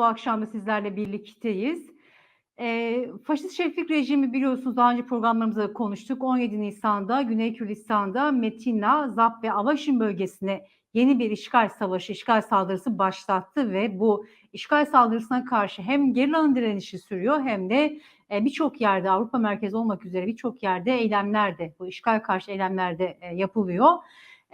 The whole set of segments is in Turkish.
bu akşam da sizlerle birlikteyiz. E, faşist şeflik rejimi biliyorsunuz daha önce programlarımızda konuştuk. 17 Nisan'da Güney Kürdistan'da Metina, Zap ve Avaşin bölgesine yeni bir işgal savaşı, işgal saldırısı başlattı ve bu işgal saldırısına karşı hem gerilanın direnişi sürüyor hem de e, birçok yerde Avrupa merkezi olmak üzere birçok yerde eylemler de bu işgal karşı eylemler de e, yapılıyor.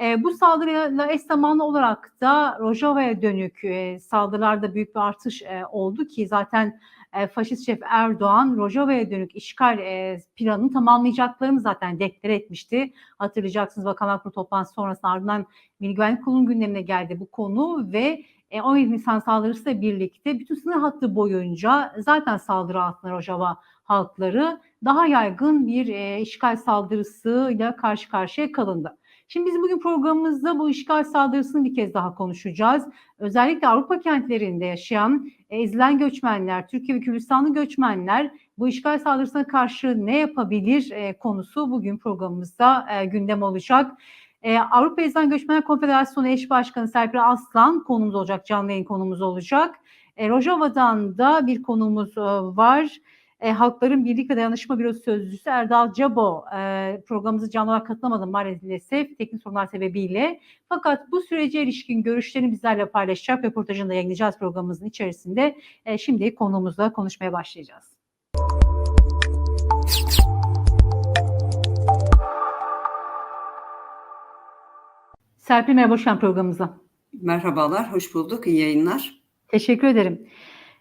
E, bu saldırıyla eş zamanlı olarak da Rojava'ya dönük e, saldırılarda büyük bir artış e, oldu ki zaten e, faşist şef Erdoğan Rojava'ya dönük işgal e, planını tamamlayacaklarını zaten deklare etmişti. Hatırlayacaksınız Bakanlar Kurulu toplantısı sonrasında ardından Milli Güvenlik Kurulu'nun gündemine geldi bu konu ve 17 Nisan saldırısıyla birlikte bütün sınır hattı boyunca zaten saldırı altında Rojava halkları daha yaygın bir e, işgal saldırısıyla karşı karşıya kalındı. Şimdi biz bugün programımızda bu işgal saldırısını bir kez daha konuşacağız. Özellikle Avrupa kentlerinde yaşayan e, ezilen göçmenler, Türkiye ve Kürdistanlı göçmenler bu işgal saldırısına karşı ne yapabilir e, konusu bugün programımızda e, gündem olacak. E, Avrupa Ezilen Göçmenler Konfederasyonu eş başkanı Serpil Aslan konumuz olacak, canlı yayın konumuz olacak. E, Rojava'dan da bir konumuz e, var e, Halkların Birlik ve Dayanışma Bürosu Sözcüsü Erdal Cabo e, programımıza canlı olarak katılamadı maalesef teknik sorunlar sebebiyle. Fakat bu sürece ilişkin görüşlerini bizlerle paylaşacak. Röportajını da yayınlayacağız programımızın içerisinde. E, şimdi konuğumuzla konuşmaya başlayacağız. Serpil merhaba, geldin programımıza. Merhabalar, hoş bulduk. İyi yayınlar. Teşekkür ederim.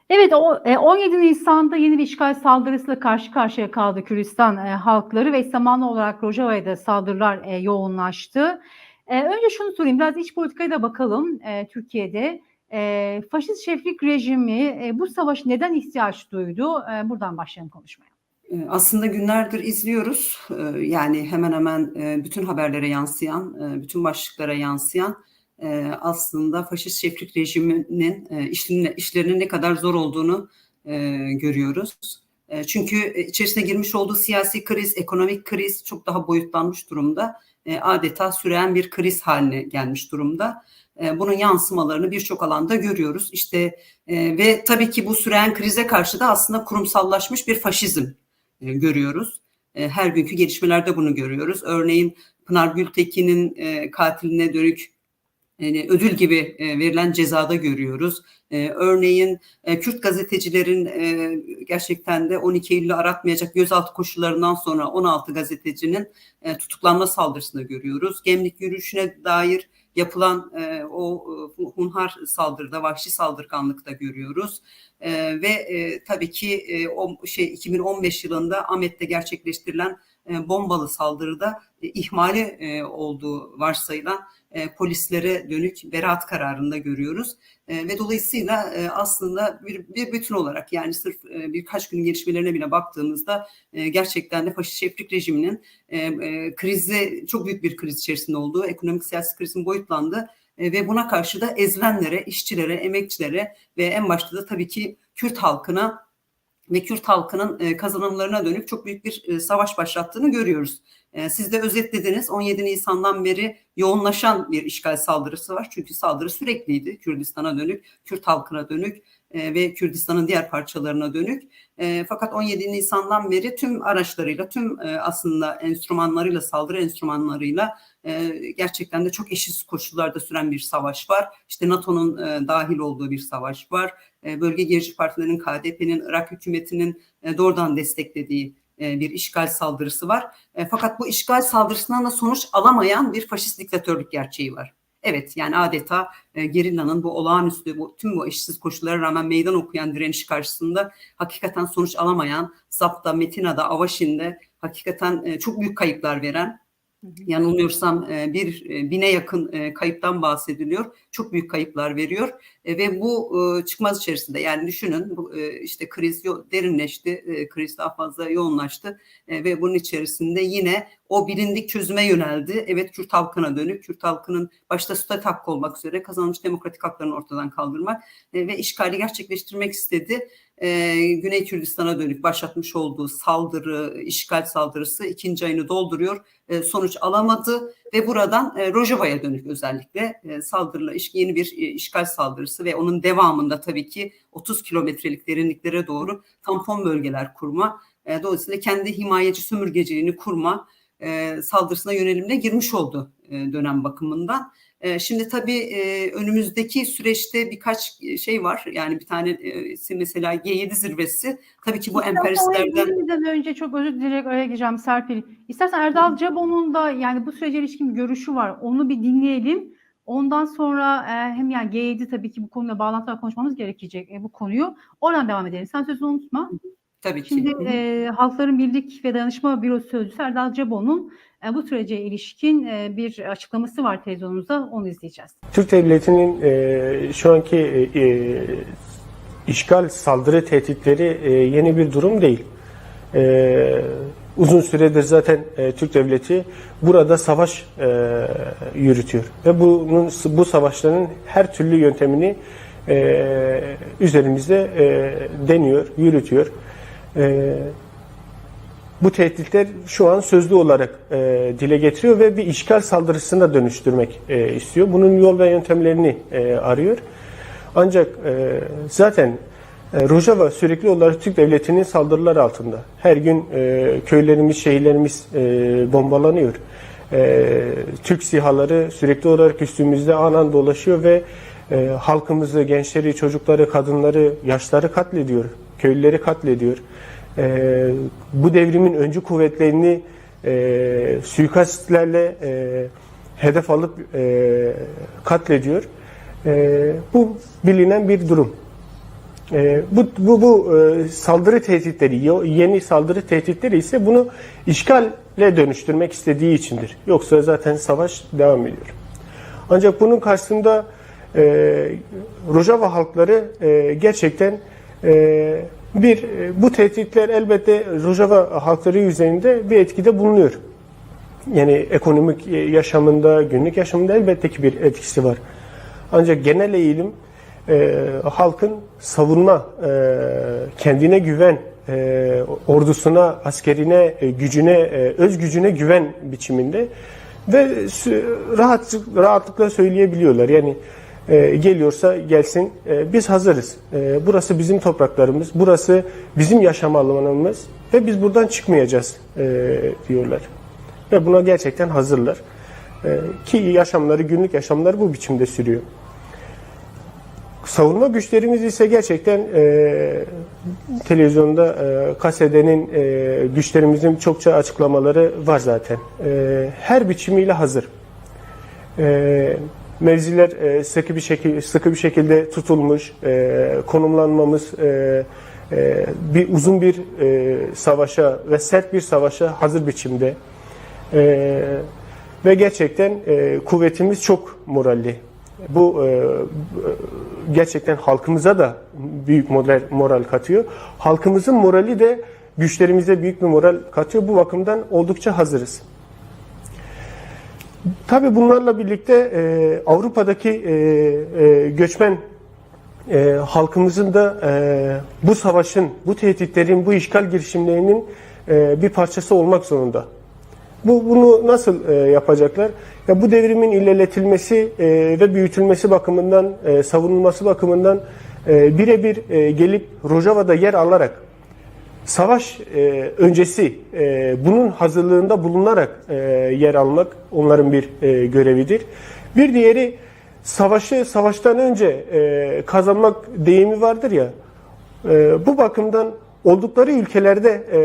Evet, o, 17 e, Nisan'da yeni bir işgal saldırısıyla karşı karşıya kaldı Kürdistan e, halkları ve zamanlı olarak Rojava'ya da saldırılar e, yoğunlaştı. E, önce şunu sorayım, biraz iç politikaya da bakalım e, Türkiye'de. E, faşist şeflik rejimi e, bu savaş neden ihtiyaç duydu? E, buradan başlayalım konuşmaya. E, aslında günlerdir izliyoruz. E, yani hemen hemen bütün haberlere yansıyan, bütün başlıklara yansıyan e, aslında faşist şeflik rejiminin e, işlerinin, işlerinin ne kadar zor olduğunu e, görüyoruz. E, çünkü içerisine girmiş olduğu siyasi kriz, ekonomik kriz çok daha boyutlanmış durumda. E, adeta süren bir kriz haline gelmiş durumda. E, bunun yansımalarını birçok alanda görüyoruz. İşte e, ve tabii ki bu süren krize karşı da aslında kurumsallaşmış bir faşizm e, görüyoruz. E, her günkü gelişmelerde bunu görüyoruz. Örneğin Pınar Gültekin'in e, katiline dönük yani ödül gibi e, verilen cezada görüyoruz. E, örneğin e, Kürt gazetecilerin e, gerçekten de 12 Eylül'ü aratmayacak gözaltı koşullarından sonra 16 gazetecinin tutuklanma saldırısını görüyoruz. Gemlik yürüyüşüne dair yapılan o hunhar saldırıda, vahşi saldırganlıkta görüyoruz. Ve tabii ki o şey 2015 yılında Ahmet'te gerçekleştirilen bombalı saldırıda e, ihmali olduğu varsayılan e, polislere dönük beraat kararında görüyoruz. E, ve dolayısıyla e, aslında bir, bir bütün olarak yani sırf e, birkaç günün gelişmelerine bile baktığımızda e, gerçekten de faşist şeflik rejiminin e, e, krizi çok büyük bir kriz içerisinde olduğu, ekonomik siyasi krizin boyutlandığı e, ve buna karşı da ezilenlere, işçilere, emekçilere ve en başta da tabii ki Kürt halkına ve Kürt halkının e, kazanımlarına dönük çok büyük bir e, savaş başlattığını görüyoruz. E, siz de özetlediniz 17 Nisan'dan beri yoğunlaşan bir işgal saldırısı var. Çünkü saldırı sürekliydi Kürdistan'a dönük, Kürt halkına dönük ve Kürdistan'ın diğer parçalarına dönük. Fakat 17 Nisan'dan beri tüm araçlarıyla, tüm aslında enstrümanlarıyla, saldırı enstrümanlarıyla gerçekten de çok eşit koşullarda süren bir savaş var. İşte NATO'nun dahil olduğu bir savaş var. Bölge gerici partilerin, KDP'nin, Irak hükümetinin doğrudan desteklediği bir işgal saldırısı var. Fakat bu işgal saldırısından da sonuç alamayan bir faşist diktatörlük gerçeği var. Evet yani adeta e, gerillanın bu olağanüstü bu, tüm bu eşsiz koşullara rağmen meydan okuyan direniş karşısında hakikaten sonuç alamayan Zap'ta, Metina'da, Avaşin'de hakikaten e, çok büyük kayıplar veren Yanılmıyorsam e, bir e, bine yakın e, kayıptan bahsediliyor. Çok büyük kayıplar veriyor ve bu çıkmaz içerisinde yani düşünün işte kriz derinleşti, kriz daha fazla yoğunlaştı ve bunun içerisinde yine o bilindik çözüme yöneldi. Evet Kürt halkına dönük, Kürt halkının başta statü hakkı olmak üzere kazanmış demokratik haklarını ortadan kaldırmak ve işgali gerçekleştirmek istedi. E, Güney Kürdistan'a dönük başlatmış olduğu saldırı, işgal saldırısı ikinci ayını dolduruyor. E, sonuç alamadı ve buradan e, Rojava'ya dönük özellikle e, saldırıla yeni bir e, işgal saldırısı ve onun devamında tabii ki 30 kilometrelik derinliklere doğru tampon bölgeler kurma, e, dolayısıyla kendi himayeci sömürgeciliğini kurma e, saldırısına yönelimine girmiş oldu e, dönem bakımından. E, şimdi tabii e, önümüzdeki süreçte birkaç şey var. Yani bir tanesi mesela G7 zirvesi. Tabii ki bu İstersen önce çok özür dileyerek araya gireceğim Serpil. İstersen Erdal Cabo'nun da yani bu sürece ilişkin bir görüşü var. Onu bir dinleyelim. Ondan sonra e, hem yani G7 tabii ki bu konuyla bağlantılı konuşmamız gerekecek e, bu konuyu. Oradan devam edelim. Sen sözünü unutma. tabii ki. Şimdi Hı hı. e, Halkların Birlik ve Dayanışma Bürosu Sözcüsü Erdal Cabo'nun e, bu sürece ilişkin e, bir açıklaması var televizyonumuzda. Onu izleyeceğiz. Türk Devleti'nin e, şu anki e, e, işgal saldırı tehditleri e, yeni bir durum değil. E, uzun süredir zaten e, Türk Devleti burada savaş e, yürütüyor ve bunun bu savaşların her türlü yöntemini e, üzerimizde e, deniyor, yürütüyor. E, bu tehditler şu an sözlü olarak e, dile getiriyor ve bir işgal saldırısına dönüştürmek e, istiyor. Bunun yol ve yöntemlerini e, arıyor. Ancak e, zaten e, Rojava sürekli olarak Türk Devleti'nin saldırıları altında. Her gün e, köylerimiz, şehirlerimiz e, bombalanıyor. E, Türk sihaları sürekli olarak üstümüzde anan dolaşıyor ve e, halkımızı, gençleri, çocukları, kadınları, yaşları katlediyor. Köylüleri katlediyor. E, bu devrimin öncü kuvvetlerini e, suikastlerle e, hedef alıp e, katlediyor. E, bu bilinen bir durum. E, bu bu, bu e, saldırı tehditleri, yeni saldırı tehditleri ise bunu işgalle dönüştürmek istediği içindir. Yoksa zaten savaş devam ediyor. Ancak bunun karşısında e, Rojava halkları e, gerçekten e, bir e, bu tehditler elbette Rojava halkları üzerinde bir etkide bulunuyor. Yani ekonomik e, yaşamında, günlük yaşamında elbette ki bir etkisi var. Ancak genel eğilim e, halkın savunma, e, kendine güven, e, ordusuna, askerine, e, gücüne, e, öz gücüne güven biçiminde ve rahat, rahatlıkla söyleyebiliyorlar. Yani e, geliyorsa gelsin, e, biz hazırız. E, burası bizim topraklarımız, burası bizim yaşam alanımız ve biz buradan çıkmayacağız e, diyorlar. Ve buna gerçekten hazırlar. E, ki yaşamları, günlük yaşamları bu biçimde sürüyor. Savunma güçlerimiz ise gerçekten e, televizyonda e, KSD'nin e, güçlerimizin çokça açıklamaları var zaten. E, her biçimiyle hazır. E, mevziler e, sıkı bir şekilde sıkı bir şekilde tutulmuş. E, konumlanmamız e, e, bir uzun bir e, savaşa ve sert bir savaşa hazır biçimde. E, ve gerçekten e, kuvvetimiz çok moralli. Bu e, gerçekten halkımıza da büyük moral, moral katıyor. Halkımızın morali de güçlerimize büyük bir moral katıyor. Bu bakımdan oldukça hazırız. Tabii bunlarla birlikte e, Avrupa'daki e, e, göçmen e, halkımızın da e, bu savaşın, bu tehditlerin, bu işgal girişimlerinin e, bir parçası olmak zorunda. Bu bunu nasıl e, yapacaklar? Ya bu devrimin ilerletilmesi e, ve büyütülmesi bakımından, e, savunulması bakımından e, birebir e, gelip Rojava'da yer alarak savaş e, öncesi e, bunun hazırlığında bulunarak e, yer almak onların bir e, görevidir. Bir diğeri savaşı savaştan önce e, kazanmak deyimi vardır ya. E, bu bakımdan oldukları ülkelerde e,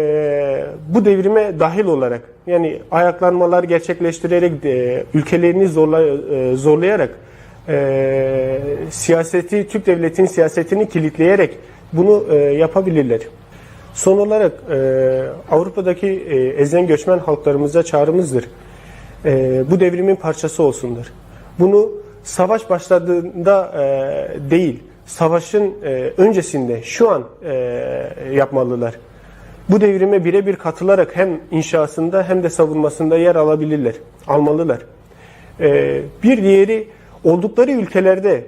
bu devrime dahil olarak yani ayaklanmalar gerçekleştirerek e, ülkelerini zorla, e, zorlayarak e, siyaseti Türk devletinin siyasetini kilitleyerek bunu e, yapabilirler. Son olarak e, Avrupa'daki e, ezen göçmen halklarımıza çağrımızdır. E, bu devrimin parçası olsunlar. Bunu savaş başladığında e, değil, savaşın e, öncesinde şu an e, yapmalılar. Bu devrime birebir katılarak hem inşasında hem de savunmasında yer alabilirler, almalılar. E, bir diğeri oldukları ülkelerde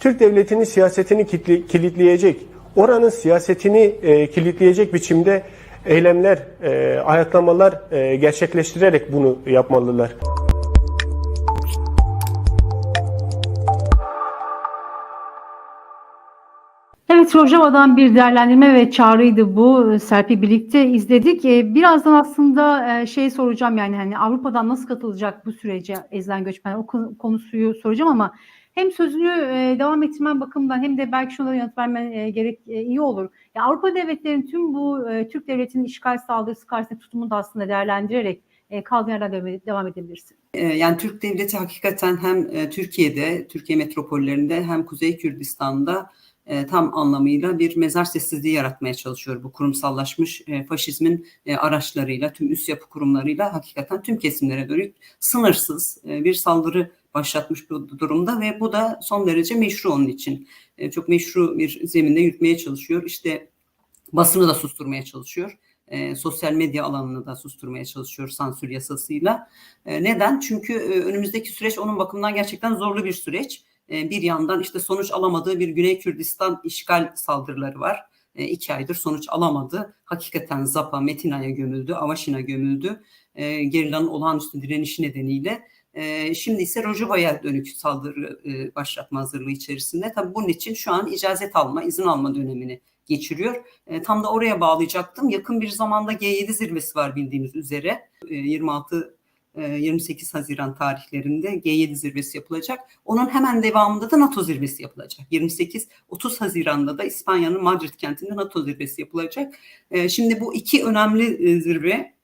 Türk devletinin siyasetini kilitleyecek, oranın siyasetini e, kilitleyecek biçimde eylemler, e, ayaklamalar e, gerçekleştirerek bunu yapmalılar. Evet, Rojava'dan bir değerlendirme ve çağrıydı bu. Serpil birlikte izledik. Ee, Birazdan aslında e, şey soracağım yani hani Avrupa'dan nasıl katılacak bu sürece ezilen göçmen o konu- konusuyu soracağım ama hem sözünü e, devam ettirmen bakımından hem de belki şuna yanıt vermen e, gerek e, iyi olur. Ya Avrupa devletlerinin tüm bu e, Türk devletinin işgal saldırısı karşısında tutumunu da aslında değerlendirerek e, kaldığın yerden devam- devam edebilirsin. E, Yani Türk devleti hakikaten hem e, Türkiye'de, Türkiye metropollerinde hem Kuzey Kürdistan'da e, tam anlamıyla bir mezar sessizliği yaratmaya çalışıyor. Bu kurumsallaşmış e, faşizmin e, araçlarıyla, tüm üst yapı kurumlarıyla hakikaten tüm kesimlere dönük sınırsız e, bir saldırı başlatmış bu durumda ve bu da son derece meşru onun için. E, Çok meşru bir zeminde yürütmeye çalışıyor. İşte basını da susturmaya çalışıyor. E, sosyal medya alanını da susturmaya çalışıyor sansür yasasıyla. E, neden? Çünkü e, önümüzdeki süreç onun bakımından gerçekten zorlu bir süreç. E, bir yandan işte sonuç alamadığı bir Güney Kürdistan işgal saldırıları var. E, iki aydır sonuç alamadı. Hakikaten Zapa, Metina'ya gömüldü, Avaşin'a gömüldü. E, gerilanın olağanüstü direnişi nedeniyle. E, şimdi ise Rojava'ya dönük saldırı e, başlatma hazırlığı içerisinde. Tabii bunun için şu an icazet alma, izin alma dönemini geçiriyor. E, tam da oraya bağlayacaktım. Yakın bir zamanda G7 zirvesi var bildiğiniz üzere. E, 26 e, 28 Haziran tarihlerinde G7 zirvesi yapılacak. Onun hemen devamında da NATO zirvesi yapılacak. 28-30 Haziran'da da İspanya'nın Madrid kentinde NATO zirvesi yapılacak. Şimdi bu iki önemli e, zirve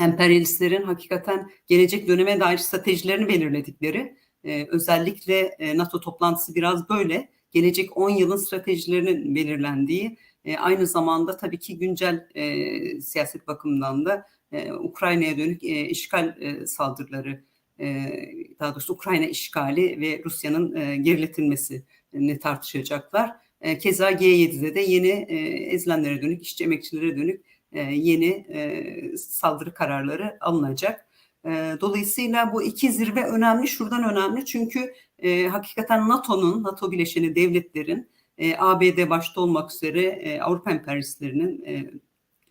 emperyalistlerin hakikaten gelecek döneme dair stratejilerini belirledikleri e, özellikle e, NATO toplantısı biraz böyle gelecek 10 yılın stratejilerinin belirlendiği e, aynı zamanda tabii ki güncel e, siyaset bakımından da e, Ukrayna'ya dönük e, işgal e, saldırıları e, daha doğrusu Ukrayna işgali ve Rusya'nın e, geriletilmesini tartışacaklar. E, keza G7'de de yeni e, ezilenlere dönük, işçi emekçilere dönük yeni e, saldırı kararları alınacak. E, dolayısıyla bu iki zirve önemli. Şuradan önemli çünkü e, hakikaten NATO'nun, NATO bileşeni devletlerin, e, ABD başta olmak üzere e, Avrupa emperyalistlerinin e,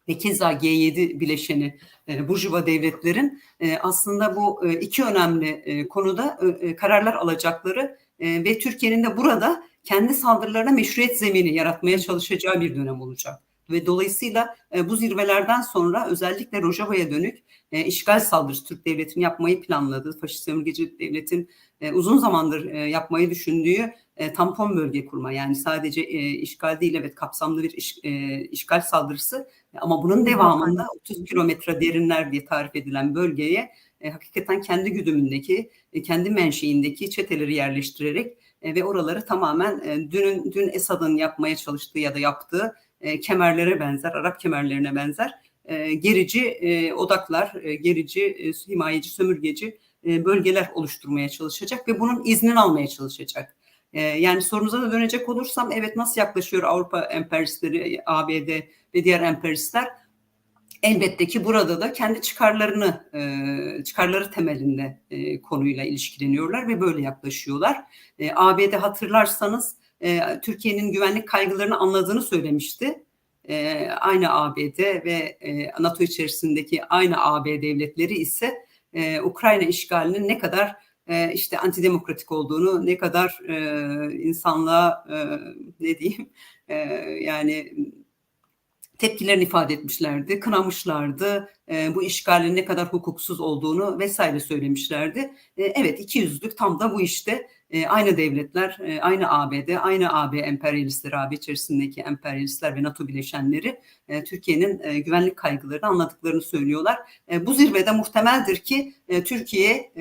ve keza G7 bileşeni e, Burjuva devletlerin e, aslında bu e, iki önemli e, konuda e, kararlar alacakları e, ve Türkiye'nin de burada kendi saldırılarına meşruiyet zemini yaratmaya çalışacağı bir dönem olacak. Ve dolayısıyla e, bu zirvelerden sonra özellikle Rojava'ya dönük e, işgal saldırısı Türk devletinin yapmayı planladığı, faşist sömürgeci devletin e, uzun zamandır e, yapmayı düşündüğü e, tampon bölge kurma. Yani sadece e, işgal değil evet kapsamlı bir iş, e, işgal saldırısı ama bunun devamında 30 kilometre derinler diye tarif edilen bölgeye e, hakikaten kendi güdümündeki, e, kendi menşeindeki çeteleri yerleştirerek e, ve oraları tamamen e, dün, dün Esad'ın yapmaya çalıştığı ya da yaptığı e, kemerlere benzer, Arap kemerlerine benzer e, gerici e, odaklar, gerici, e, himayeci, sömürgeci bölgeler oluşturmaya çalışacak ve bunun iznini almaya çalışacak. Yani sorunuza da dönecek olursam evet nasıl yaklaşıyor Avrupa emperyalistleri, ABD ve diğer emperyalistler? Elbette ki burada da kendi çıkarlarını, çıkarları temelinde konuyla ilişkileniyorlar ve böyle yaklaşıyorlar. E, ABD hatırlarsanız e, Türkiye'nin güvenlik kaygılarını anladığını söylemişti. E, aynı ABD ve e, NATO içerisindeki aynı AB devletleri ise e, Ukrayna işgalinin ne kadar e, işte antidemokratik olduğunu, ne kadar e, insanlığa e, ne diyeyim e, yani tepkilerini ifade etmişlerdi, kınamışlardı, e, bu işgalin ne kadar hukuksuz olduğunu vesaire söylemişlerdi. E, evet iki yüzlük tam da bu işte e, aynı devletler, e, aynı ABD, aynı AB emperyalistleri, AB içerisindeki emperyalistler ve NATO bileşenleri e, Türkiye'nin güvenlik kaygılarını anladıklarını söylüyorlar. Bu zirvede muhtemeldir ki Türkiye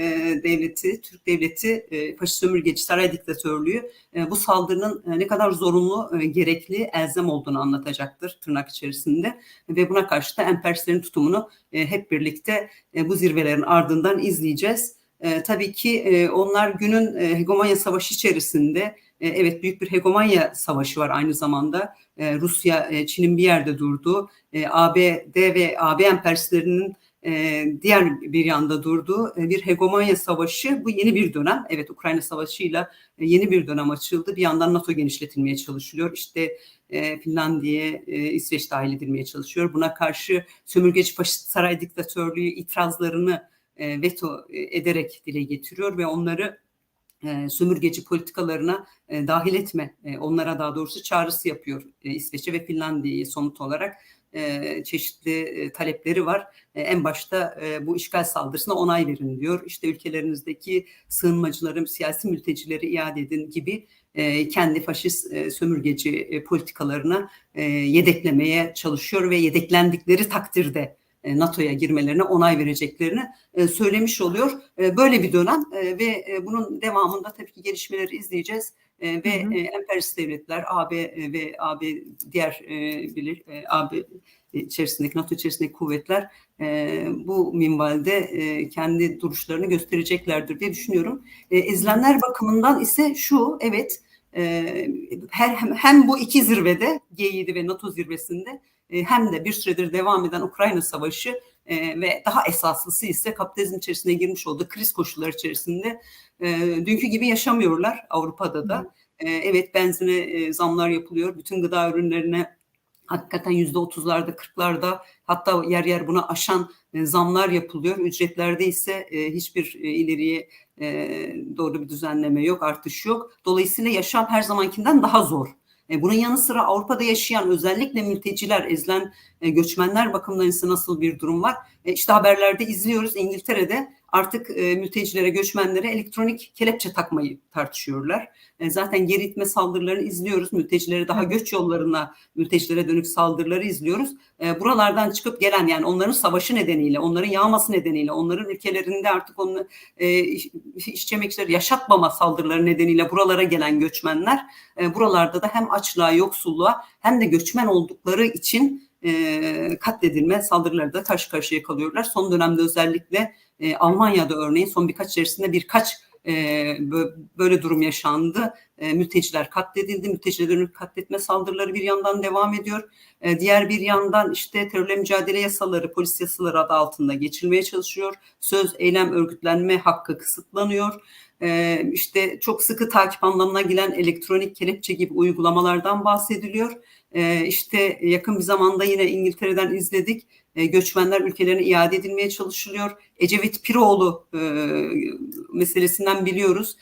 devleti, Türk devleti, e, faşist sömürgeci saray diktatörlüğü bu saldırının ne kadar zorunlu, gerekli, elzem olduğunu anlatacaktır tırnak içerisinde ve buna karşı da emperyalistlerin tutumunu hep birlikte bu zirvelerin ardından izleyeceğiz. E, tabii ki e, onlar günün e, hegemonya savaşı içerisinde e, evet büyük bir hegemonya savaşı var aynı zamanda. E, Rusya, e, Çin'in bir yerde durduğu, e, ABD ve AB emperyalistlerinin e, diğer bir yanda durduğu e, bir hegemonya savaşı bu yeni bir dönem. Evet Ukrayna Savaşı'yla e, yeni bir dönem açıldı. Bir yandan NATO genişletilmeye çalışılıyor. İşte e, Finlandiya, e, İsveç dahil edilmeye çalışıyor. Buna karşı sömürgeci faşist saray diktatörlüğü itirazlarını e, veto e, ederek dile getiriyor ve onları e, sömürgeci politikalarına dahil etme, onlara daha doğrusu çağrısı yapıyor e, İsveç'e ve Finlandiya'yı somut olarak çeşitli talepleri var. En başta bu işgal saldırısına onay verin diyor. İşte ülkelerinizdeki sığınmacıları, siyasi mültecileri iade edin gibi kendi faşist sömürgeci politikalarına yedeklemeye çalışıyor ve yedeklendikleri takdirde NATO'ya girmelerine onay vereceklerini e, söylemiş oluyor. E, böyle bir dönem e, ve e, bunun devamında tabii ki gelişmeleri izleyeceğiz E, ve Hı hı. e, emperyalist devletler AB e, ve AB diğer e, bilir e, AB içerisindeki NATO içerisindeki kuvvetler e, bu minvalde e, kendi duruşlarını göstereceklerdir diye düşünüyorum. E, ezilenler bakımından ise şu evet e, her, hem, bu iki zirvede G7 ve NATO zirvesinde e, hem de bir süredir devam eden Ukrayna Savaşı e, ve daha esaslısı ise kapitalizm içerisine girmiş olduğu kriz koşulları içerisinde e, dünkü gibi yaşamıyorlar Avrupa'da da. E, evet benzine e, zamlar yapılıyor. Bütün gıda ürünlerine hakikaten yüzde otuzlarda, kırklarda hatta yer yer buna aşan zamlar yapılıyor. Ücretlerde ise e, hiçbir e, ileriye e, doğru bir düzenleme yok, artış yok. Dolayısıyla yaşam her zamankinden daha zor. E, bunun yanı sıra Avrupa'da yaşayan özellikle mülteciler, ezilen e, göçmenler bakımından ise nasıl bir durum var? E, işte haberlerde izliyoruz İngiltere'de artık e, mültecilere, göçmenlere elektronik kelepçe takmayı tartışıyorlar. E, zaten geri itme saldırılarını izliyoruz. Mültecilere daha göç yollarına, mültecilere dönük saldırıları izliyoruz. E, buralardan çıkıp gelen yani onların savaşı nedeniyle, onların yağması nedeniyle, onların ülkelerinde artık onu e, iş- işçi emekçileri yaşatmama saldırıları nedeniyle buralara gelen göçmenler e, buralarda da hem açlığa, yoksulluğa hem de göçmen oldukları için e, katledilme saldırıları da karşı karşıya kalıyorlar. Son dönemde özellikle e, Almanya'da örneğin son birkaç içerisinde birkaç e, bö- böyle durum yaşandı. E, mülteciler katledildi. Mülteciler dönük katletme saldırıları bir yandan devam ediyor. E, diğer bir yandan işte terörle mücadele yasaları, polis yasaları adı altında geçilmeye çalışıyor. Söz, eylem, örgütlenme hakkı kısıtlanıyor. E, işte çok sıkı takip anlamına gelen elektronik kelepçe gibi uygulamalardan bahsediliyor. E, işte yakın bir zamanda yine İngiltere'den izledik. E, göçmenler ülkelerine iade edilmeye çalışılıyor. Ecevit Piroğlu e, meselesinden biliyoruz.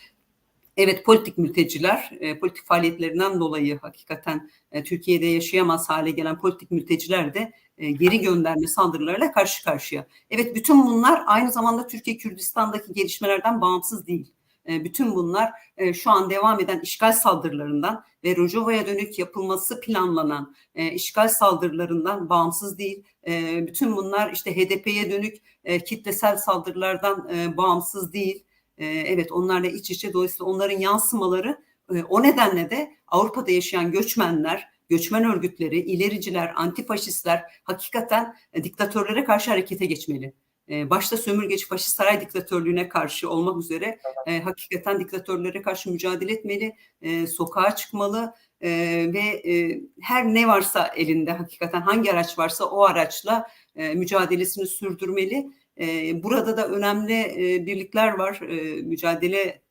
Evet politik mülteciler, e, politik faaliyetlerinden dolayı hakikaten Türkiye'de yaşayamaz hale gelen politik mülteciler de geri gönderme saldırılarıyla karşı karşıya. Evet bütün bunlar aynı zamanda Türkiye Kürdistan'daki gelişmelerden bağımsız değil. E, bütün bunlar e, şu an devam eden işgal saldırılarından ve Rojava'ya dönük yapılması planlanan e, işgal saldırılarından bağımsız değil. Bütün bunlar işte HDP'ye dönük kitlesel saldırılardan bağımsız değil. Evet onlarla iç içe dolayısıyla onların yansımaları o nedenle de Avrupa'da yaşayan göçmenler, göçmen örgütleri, ilericiler, antifaşistler hakikaten diktatörlere karşı harekete geçmeli. E, başta sömürgeci faşist saray diktatörlüğüne karşı olmak üzere e, hakikaten diktatörlere karşı mücadele etmeli, e, sokağa çıkmalı e, ve e, her ne varsa elinde hakikaten hangi araç varsa o araçla e, mücadelesini sürdürmeli. E, burada da önemli e, birlikler var, e, mücadele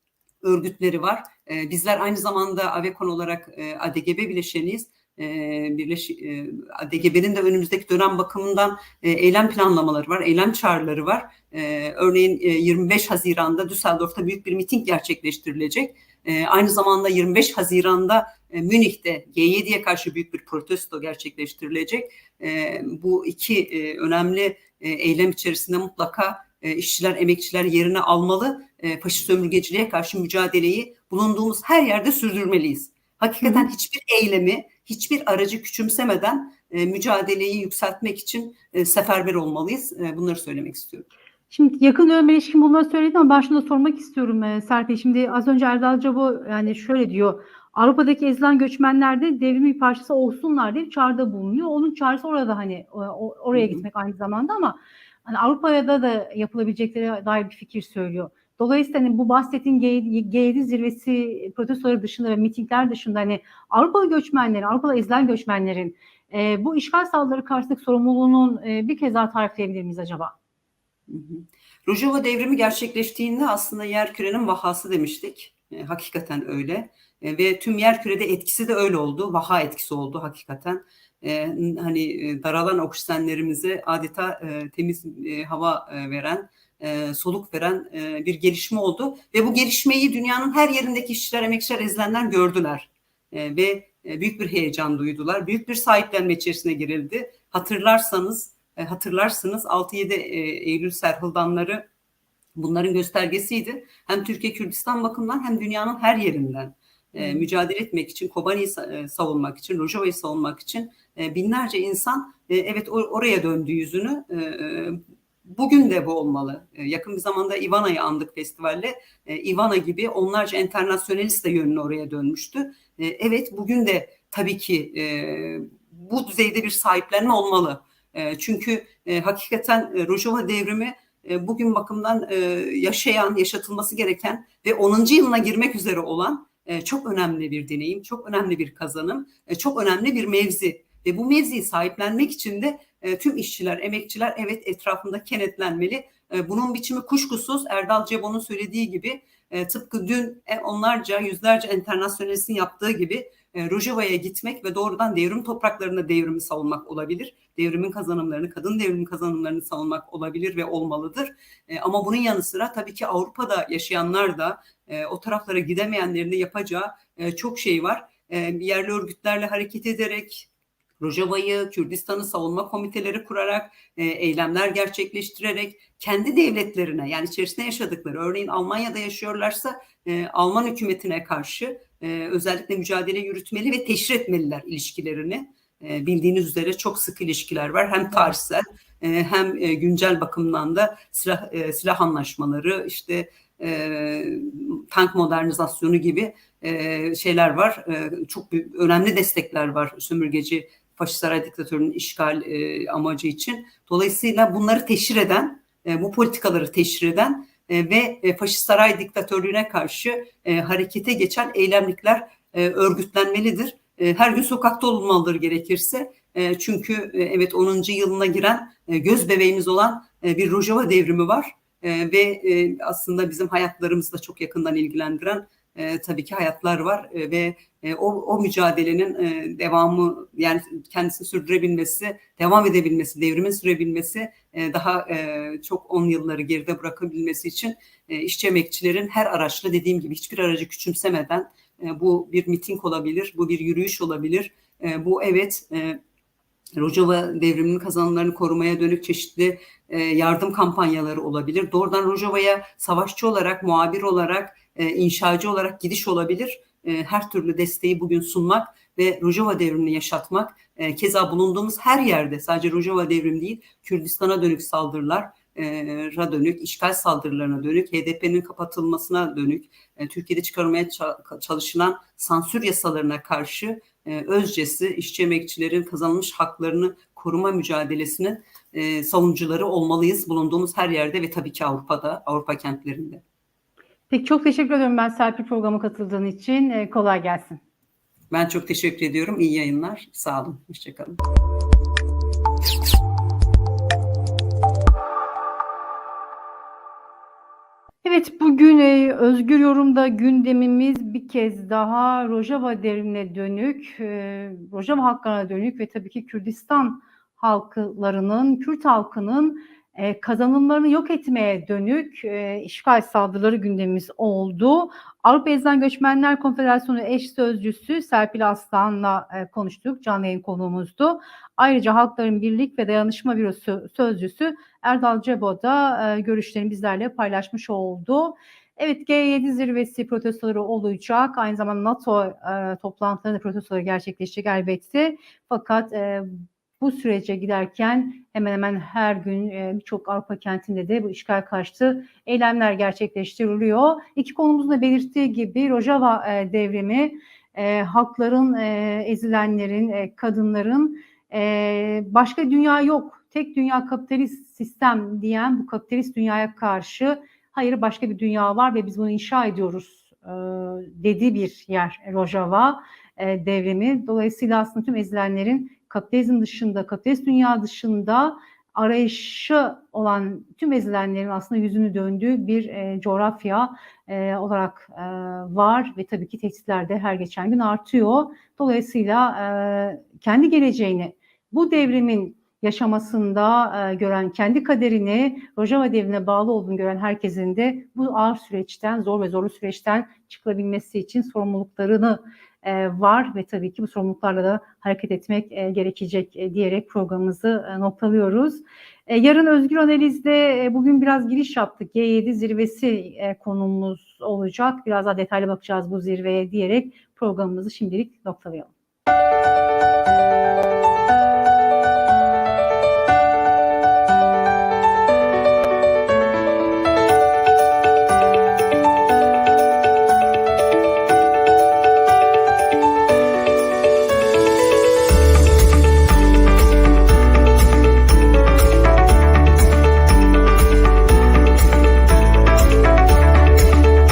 örgütleri var. E, bizler aynı zamanda AVEKON olarak e, ADGB bileşeniyiz. E, birleş, e, ADGB'nin de önümüzdeki dönem bakımından e, eylem planlamaları var, eylem çağrıları var. E, örneğin e, 25 Haziran'da Düsseldorf'ta büyük bir miting gerçekleştirilecek. E, aynı zamanda 25 Haziran'da e, Münih'te G7'ye karşı büyük bir protesto gerçekleştirilecek. E, bu iki e, önemli e, eylem içerisinde mutlaka e, işçiler, emekçiler yerine almalı. E, faşist sömürgeciliğe karşı mücadeleyi bulunduğumuz her yerde sürdürmeliyiz. Hakikaten hiçbir eylemi, hiçbir aracı küçümsemeden e, mücadeleyi yükseltmek için e, seferber olmalıyız. E, bunları söylemek istiyorum. Şimdi yakın döneme ilişkin bunları söyledim ama ben şunu da sormak istiyorum e, Serpil. Şimdi az önce Erdal Cabo yani şöyle diyor. Avrupa'daki ezilen göçmenler de devrimin bir parçası olsunlar diye bir çağrıda bulunuyor. Onun çağrısı orada hani oraya gitmek aynı zamanda ama hani Avrupa'da da yapılabileceklere dair bir fikir söylüyor. Dolayısıyla hani bu bahsettiğin G7, G7 zirvesi protestoları dışında ve mitingler dışında hani Avrupalı göçmenlerin, Avrupalı ezilen göçmenlerin e, bu işgal saldırıları karşısındaki sorumluluğunun e, bir kez daha tarifleyebilir miyiz acaba? Hı hı. Rojava devrimi gerçekleştiğinde aslında yer kürenin vahası demiştik. E, hakikaten öyle. E, ve tüm yer kürede etkisi de öyle oldu. Vaha etkisi oldu hakikaten. E, hani e, daralan oksijenlerimize adeta e, temiz e, hava e, veren, e, soluk veren e, bir gelişme oldu. Ve bu gelişmeyi dünyanın her yerindeki işçiler, emekçiler, ezilenler gördüler. E, ve e, büyük bir heyecan duydular. Büyük bir sahiplenme içerisine girildi. Hatırlarsanız, e, hatırlarsınız 6-7 e, Eylül serhıldanları bunların göstergesiydi. Hem Türkiye Kürdistan bakımından hem dünyanın her yerinden e, mücadele etmek için, Kobani'yi e, savunmak için, Rojava'yı savunmak için e, binlerce insan e, evet or- oraya döndü yüzünü. E, e, bugün de bu olmalı. E, yakın bir zamanda Ivana'yı andık festivalle. E, Ivana gibi onlarca internasyonelist de yönünü oraya dönmüştü. E, evet bugün de tabii ki e, bu düzeyde bir sahiplenme olmalı. Çünkü e, hakikaten e, Rojava devrimi bugün bakımdan yaşayan, yaşatılması gereken ve 10. yılına girmek üzere olan çok önemli bir deneyim, çok önemli bir kazanım, çok önemli bir mevzi. Ve bu mevziyi sahiplenmek için de e, tüm işçiler, emekçiler evet etrafında kenetlenmeli. E, bunun biçimi kuşkusuz Erdal Cebo'nun söylediği gibi e, tıpkı dün e, onlarca, yüzlerce internasyonalistin yaptığı gibi e, Rojava'ya gitmek ve doğrudan devrim topraklarında devrimi savunmak olabilir. Devrimin kazanımlarını, kadın devrimin kazanımlarını savunmak olabilir ve olmalıdır. E, ama bunun yanı sıra tabii ki Avrupa'da yaşayanlar da e, o taraflara gidemeyenlerin de yapacağı e, çok şey var. E, yerli örgütlerle hareket ederek, Rojava'yı, Kürdistan'ı savunma komiteleri kurarak, e, eylemler gerçekleştirerek kendi devletlerine yani içerisinde yaşadıkları örneğin Almanya'da yaşıyorlarsa e, Alman hükümetine karşı e, özellikle mücadele yürütmeli ve teşhir etmeliler ilişkilerini. E, bildiğiniz üzere çok sık ilişkiler var hem tarihsel e, hem e, güncel bakımdan da silah, e, silah anlaşmaları işte e, tank modernizasyonu gibi e, şeyler var. E, çok önemli destekler var sömürgeci faşist saray diktatörünün işgal e, amacı için. Dolayısıyla bunları teşhir eden, e, bu politikaları teşhir eden e, ve e, faşist saray diktatörlüğüne karşı e, harekete geçen eylemlikler e, örgütlenmelidir. E, her gün sokakta olmalıdır gerekirse. E, çünkü e, evet 10. yılına giren e, göz bebeğimiz olan e, bir Rojava devrimi var. E, ve e, aslında bizim hayatlarımızla çok yakından ilgilendiren e, tabii ki hayatlar var e, ve e, o, o mücadelenin e, devamı yani kendisini sürdürebilmesi, devam edebilmesi, devrimin sürebilmesi e, daha e, çok on yılları geride bırakabilmesi için e, işçi emekçilerin her araçla dediğim gibi hiçbir aracı küçümsemeden e, bu bir miting olabilir, bu bir yürüyüş olabilir, e, bu evet e, Rojava devriminin kazanımlarını korumaya dönük çeşitli e, yardım kampanyaları olabilir. Doğrudan Rojava'ya savaşçı olarak, muhabir olarak, e, inşacı olarak gidiş olabilir. E, her türlü desteği bugün sunmak ve Rojava devrimini yaşatmak. E, keza bulunduğumuz her yerde sadece Rojava devrim değil, Kürdistan'a dönük saldırılar, ra dönük, işgal saldırılarına dönük, HDP'nin kapatılmasına dönük, e, Türkiye'de çıkarılmaya çalışılan sansür yasalarına karşı e, özcesi işçi emekçilerin kazanılmış haklarını koruma mücadelesinin e, savunucuları olmalıyız bulunduğumuz her yerde ve tabii ki Avrupa'da, Avrupa kentlerinde. Peki çok teşekkür ederim ben Serpil programa katıldığın için. E, kolay gelsin. Ben çok teşekkür ediyorum. İyi yayınlar. Sağ olun. Hoşçakalın. Evet bugün e, Özgür Yorum'da gündemimiz bir kez daha Rojava devrimine dönük, e, Rojava halklarına dönük ve tabii ki Kürdistan halklarının, Kürt halkının kazanımlarını yok etmeye dönük e, işgal saldırıları gündemimiz oldu. Avrupa Ezden Göçmenler Konfederasyonu eş sözcüsü Serpil Aslan'la konuştuk. Canlı yayın konuğumuzdu. Ayrıca Halkların Birlik ve Dayanışma Bürosu sözcüsü Erdal Cebo da görüşlerini bizlerle paylaşmış oldu. Evet G7 zirvesi protestoları olacak. Aynı zamanda NATO e, toplantılarında protestoları gerçekleşecek elbette. Fakat e, bu sürece giderken hemen hemen her gün e, birçok Avrupa kentinde de bu işgal karşıtı eylemler gerçekleştiriliyor. İki konumuzun da belirttiği gibi Rojava e, devrimi e, halkların, ezilenlerin, kadınların başka dünya yok, tek dünya kapitalist sistem diyen bu kapitalist dünyaya karşı hayır başka bir dünya var ve biz bunu inşa ediyoruz dediği bir yer Rojava devrimi. Dolayısıyla aslında tüm ezilenlerin kapitalizm dışında, kapitalist dünya dışında arayışı olan tüm ezilenlerin aslında yüzünü döndüğü bir e, coğrafya e, olarak e, var ve tabii ki tehditler de her geçen gün artıyor. Dolayısıyla e, kendi geleceğini bu devrimin yaşamasında e, gören kendi kaderini Rojava devrine bağlı olduğunu gören herkesin de bu ağır süreçten, zor ve zorlu süreçten çıkabilmesi için sorumluluklarını e, var ve tabii ki bu sorumluluklarla da hareket etmek e, gerekecek e, diyerek programımızı noktalıyoruz. Yarın Özgür Analiz'de bugün biraz giriş yaptık. G7 zirvesi konumuz olacak. Biraz daha detaylı bakacağız bu zirveye diyerek programımızı şimdilik noktalayalım.